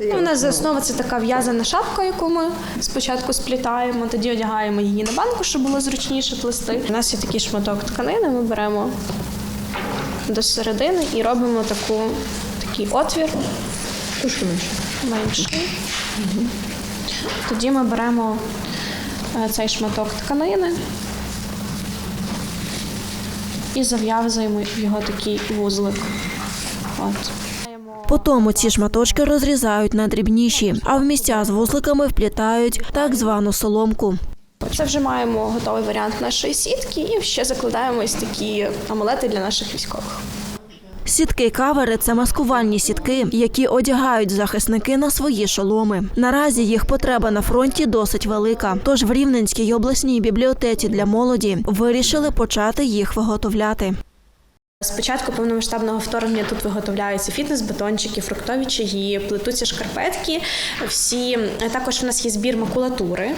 У нас за основа це така в'язана шапка, яку ми спочатку сплітаємо, тоді одягаємо її на банку, щоб було зручніше плести. У нас є такий шматок тканини, ми беремо до середини і робимо таку, такий отвір Трошки менше. менший. Тоді ми беремо е, цей шматок тканини і зав'язуємо його такий вузлик. От. Потім ці шматочки розрізають на дрібніші, а в місця з вузликами вплітають так звану соломку. Це вже маємо готовий варіант нашої сітки і ще закладаємо ось такі амулети для наших військових. Сітки кавери це маскувальні сітки, які одягають захисники на свої шоломи. Наразі їх потреба на фронті досить велика. Тож в Рівненській обласній бібліотеці для молоді вирішили почати їх виготовляти. Спочатку повномасштабного вторгнення тут виготовляються фітнес-батончики, фруктові чаї, плетуться шкарпетки. Всі також в нас є збір макулатури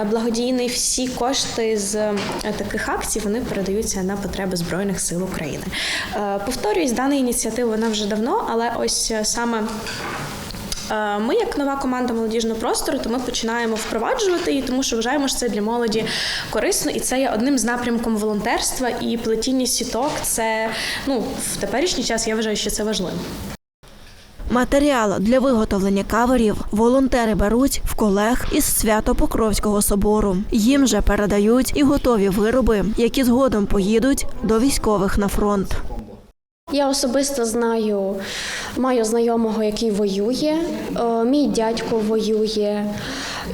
е, благодійний. Всі кошти з е, таких акцій вони передаються на потреби збройних сил України. Повторююсь, дана ініціатива вона вже давно, але ось е, саме. Е, Ми, як нова команда молодіжного простору, то ми починаємо впроваджувати її, тому що вважаємо, що це для молоді корисно, і це є одним з напрямком волонтерства і плетіння сіток. Це ну в теперішній час я вважаю, що це важливо. Матеріал для виготовлення каверів волонтери беруть в колег із Свято-Покровського собору. Їм же передають і готові вироби, які згодом поїдуть до військових на фронт. Я особисто знаю, маю знайомого, який воює. Е, Мій дядько воює.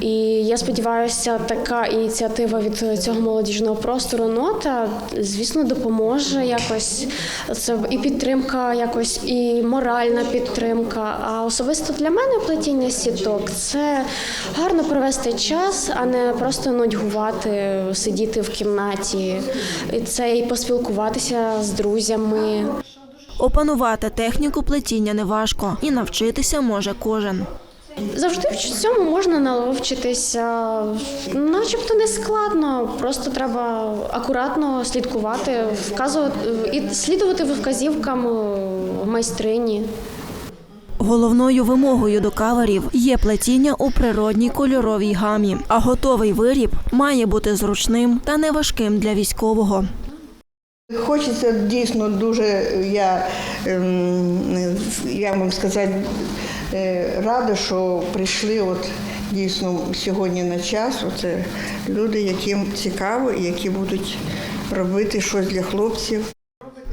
І я сподіваюся, така ініціатива від цього молодіжного простору нота, звісно, допоможе якось. Це і підтримка, якось, і моральна підтримка. А особисто для мене плетіння сіток це гарно провести час, а не просто нудьгувати, сидіти в кімнаті. І це і поспілкуватися з друзями. Опанувати техніку плетіння неважко, і навчитися може кожен. Завжди в цьому можна наловчитися, начебто не складно, просто треба акуратно слідкувати, вказувати і слідувати вказівкам майстрині. Головною вимогою до каверів є плетіння у природній кольоровій гамі, а готовий виріб має бути зручним та неважким для військового. Хочеться дійсно дуже, я, ем, я вам сказати, е, рада, що прийшли от дійсно сьогодні на час. Оце люди, яким цікаво і які будуть робити щось для хлопців.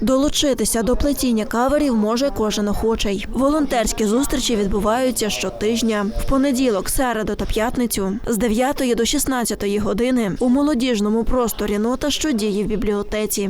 Долучитися до плетіння каверів може кожен охочий. Волонтерські зустрічі відбуваються щотижня в понеділок, середу та п'ятницю з 9 до 16 години у молодіжному просторі нота, що діє в бібліотеці.